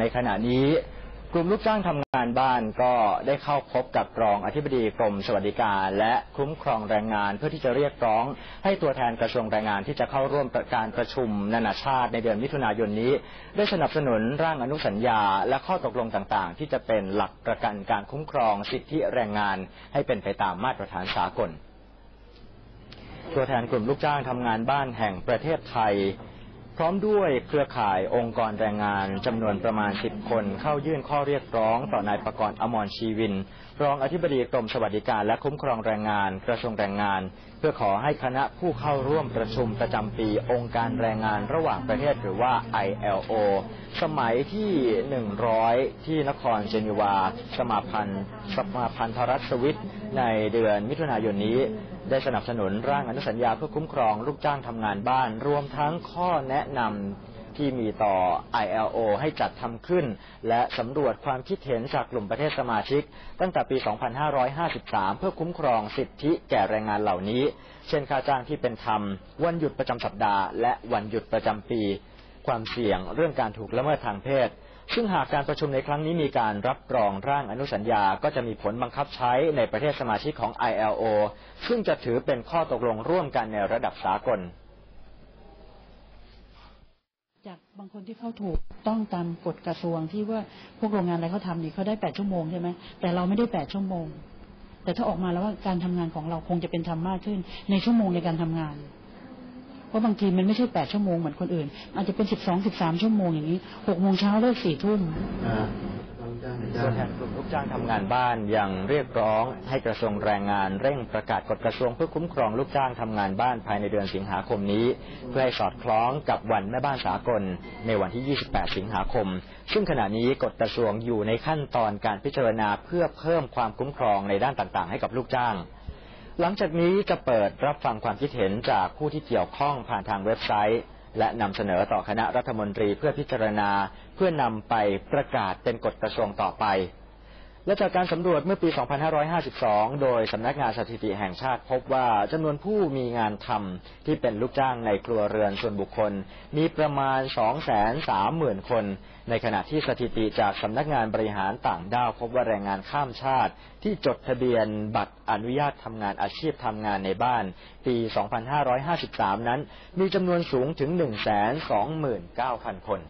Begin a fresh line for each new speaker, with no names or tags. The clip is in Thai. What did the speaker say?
ในขณะนี้กลุ่มลูกจ้างทำงานบ้านก็ได้เข้าพบกับรองอธิบดีกรมสวัสดิการและคุ้มครองแรงงานเพื่อที่จะเรียกร้อง ให้ตัวแทนกระทรวงแรงงานที่จะเข้าร่วมการประชุมนานาชาติในเดือนมิถุนายนนี้ ได้สนับสนุนร่างอนุสัญญา และข้อตกลงต่างๆ ที่จะเป็นหลักประกันการคุ้มครองสิทธิแรงงานให้เป็นไปตามมาตรฐานสากล ตัวแทนกลุ่มลูกจ้างทำงานบ้านแห่งประเทศไทย พร้อมด้วยเครือข่ายองค์กรแรงงานจำนวนประมาณ 10 คนเข้ายื่นข้อเรียกร้องต่อนายประกรณ์อมรชีวิน รองอธิบดีกรมสวัสดิการและคุ้มครองแรงงาน กระทรวงแรงงาน เพื่อขอให้คณะผู้เข้าร่วมประชุมประจำปีองค์การแรงงานระหว่างประเทศหรือว่า ILO สมัยที่ 100 ที่นครเจนีวา สมาพันธ์สมาพันธรัฐสวิตในเดือนมิถุนายนนี้ ได้สนับสนุนร่างอนุสัญญาเพื่อคุ้มครองลูกจ้างทำงานบ้าน รวมทั้งข้อแนะนำที่มีต่อ ILO ให้จัดทำขึ้น และสำรวจความคิดเห็นจากกลุ่มประเทศสมาชิก ตั้งแต่ปี 2553 เพื่อคุ้มครองสิทธิแก่แรงงานเหล่านี้ เช่นค่าจ้างที่เป็นธรรม วันหยุดประจำสัปดาห์ และวันหยุดประจำปี ความเสี่ยงเรื่องการถูกละเมิดทางเพศซึ่งหากการประชุมในครั้งนี้มีการรับรองร่างอนุสัญญา ก็จะมีผลบังคับใช้ในประเทศสมาชิกของ ILO ซึ่งจะถือเป็นข้อตกลงร่วมกันในระดับสากล
จากบางคนที่เขาถูกต้องตามกฎกระทรวงที่ว่าพวกโรงงานอะไรเขาทำนี่เขาได้แปดชั่วโมงใช่ไหมแต่เราไม่ได้แปดชั่วโมง แต่ถ้าออกมาแล้วว่าการทำงานของเราคงจะเป็นธรรมมากขึ้น ในชั่วโมงในการทำงาน เพราะบางทีมันไม่ใช่แปดชั่วโมงเหมือนคนอื่น อาจจะเป็นสิบสองสิบสามชั่วโมงอย่างนี้หกโมงเช้าเลิกสี่ทุ่ม
ตัวนแทนกลุ่มลูกจ้างทำงานบ้านยังเรียกร้องให้กระทรวงแรงงานเร่งประกาศกฎกระทรวงเพื่อคุ้มครองลูกจ้างทำงานบ้านภายในเดือนสิงหาคมนี้ เพื่อให้สอดคล้องกับวันแม่บ้านสากล ในวันที่ 28 สิงหาคม ซึ่งขณะนี้กฎกระทรวงอยู่ในขั้นตอนการพิจารณาเพื่อเพิ่มความคุ้มครองในด้านต่างๆ ให้กับลูกจ้างหลังจากนี้จะเปิดรับฟังความคิดเห็นจากผู้ที่เกี่ยวข้องผ่านทางเว็บไซต์ และนำเสนอต่อคณะรัฐมนตรีเพื่อพิจารณาเพื่อนำไปประกาศเป็นกฎกระทรวงต่อไป และจากการสำรวจเมื่อปี 2552 โดยสำนักงานสถิติแห่งชาติพบว่าจำนวนผู้มีงานทำที่เป็นลูกจ้างในครัวเรือนส่วนบุคคล มีประมาณ 230,000 คน ในขณะที่สถิติจากสำนักงานบริหารต่างด้าว พบว่าแรงงานข้ามชาติ ที่จดทะเบียนบัตรอนุญาตทำงานอาชีพทำงานในบ้าน ปี 2553 นั้น มีจำนวนสูงถึง 129,000 คน